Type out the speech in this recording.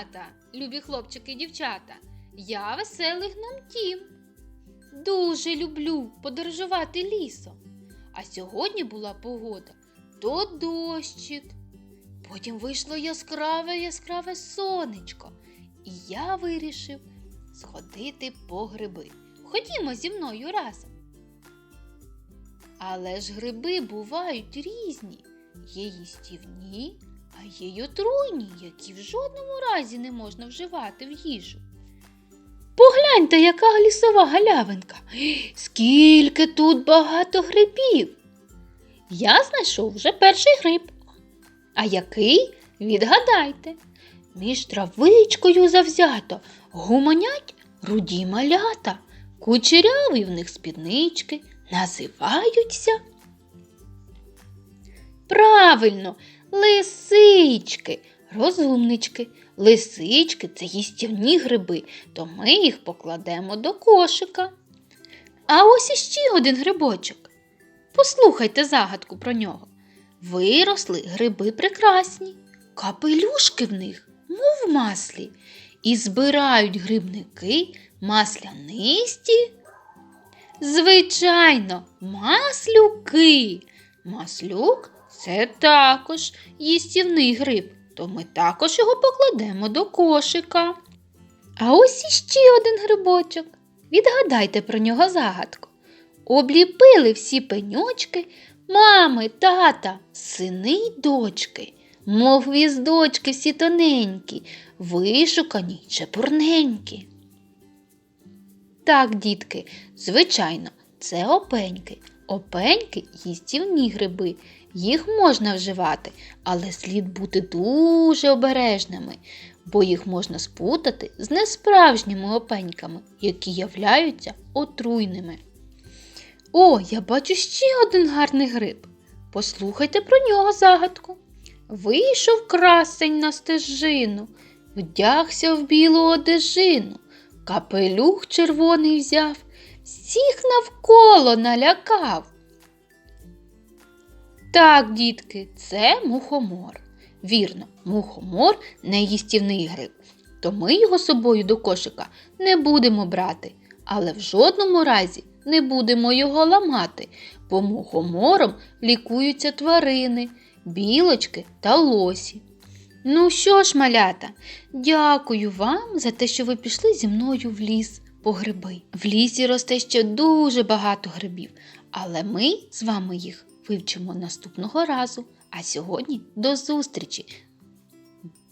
малята, любі хлопчики і дівчата. Я веселий гном Тім. Дуже люблю подорожувати лісом. А сьогодні була погода то дощик. Потім вийшло яскраве яскраве сонечко, і я вирішив сходити по гриби. Ходімо зі мною разом. Але ж гриби бувають різні. Є їстівні, а є й отруйні, які в жодному разі не можна вживати в їжу. Погляньте, яка лісова галявинка. Скільки тут багато грибів. Я знайшов вже перший гриб. А який? Відгадайте. Між травичкою завзято гуманять руді малята, кучеряві в них спіднички називаються. Правильно, лисички, розумнички. Лисички це їстівні гриби, то ми їх покладемо до кошика. А ось іще один грибочок. Послухайте загадку про нього. Виросли гриби прекрасні, капелюшки в них, мов маслі, і збирають грибники маслянисті. Звичайно, маслюки. Маслюк це також їстівний гриб, то ми також його покладемо до кошика. А ось іще один грибочок. Відгадайте про нього загадку. Обліпили всі пеньочки мами, тата, сини й дочки, мов гвіздочки всі тоненькі, вишукані й чепурненькі. Так, дітки, звичайно, це опеньки. Опеньки їстівні гриби. Їх можна вживати, але слід бути дуже обережними, бо їх можна спутати з несправжніми опеньками, які являються отруйними. О, я бачу ще один гарний гриб. Послухайте про нього загадку. Вийшов красень на стежину, вдягся в білу одежину, капелюх червоний взяв, всіх навколо налякав. Так, дітки, це мухомор. Вірно, мухомор не їстівний гриб, то ми його собою до кошика не будемо брати, але в жодному разі не будемо його ламати, бо мухомором лікуються тварини, білочки та лосі. Ну що ж, малята, дякую вам за те, що ви пішли зі мною в ліс по гриби. В лісі росте ще дуже багато грибів, але ми з вами їх вивчимо наступного разу. А сьогодні до зустрічі!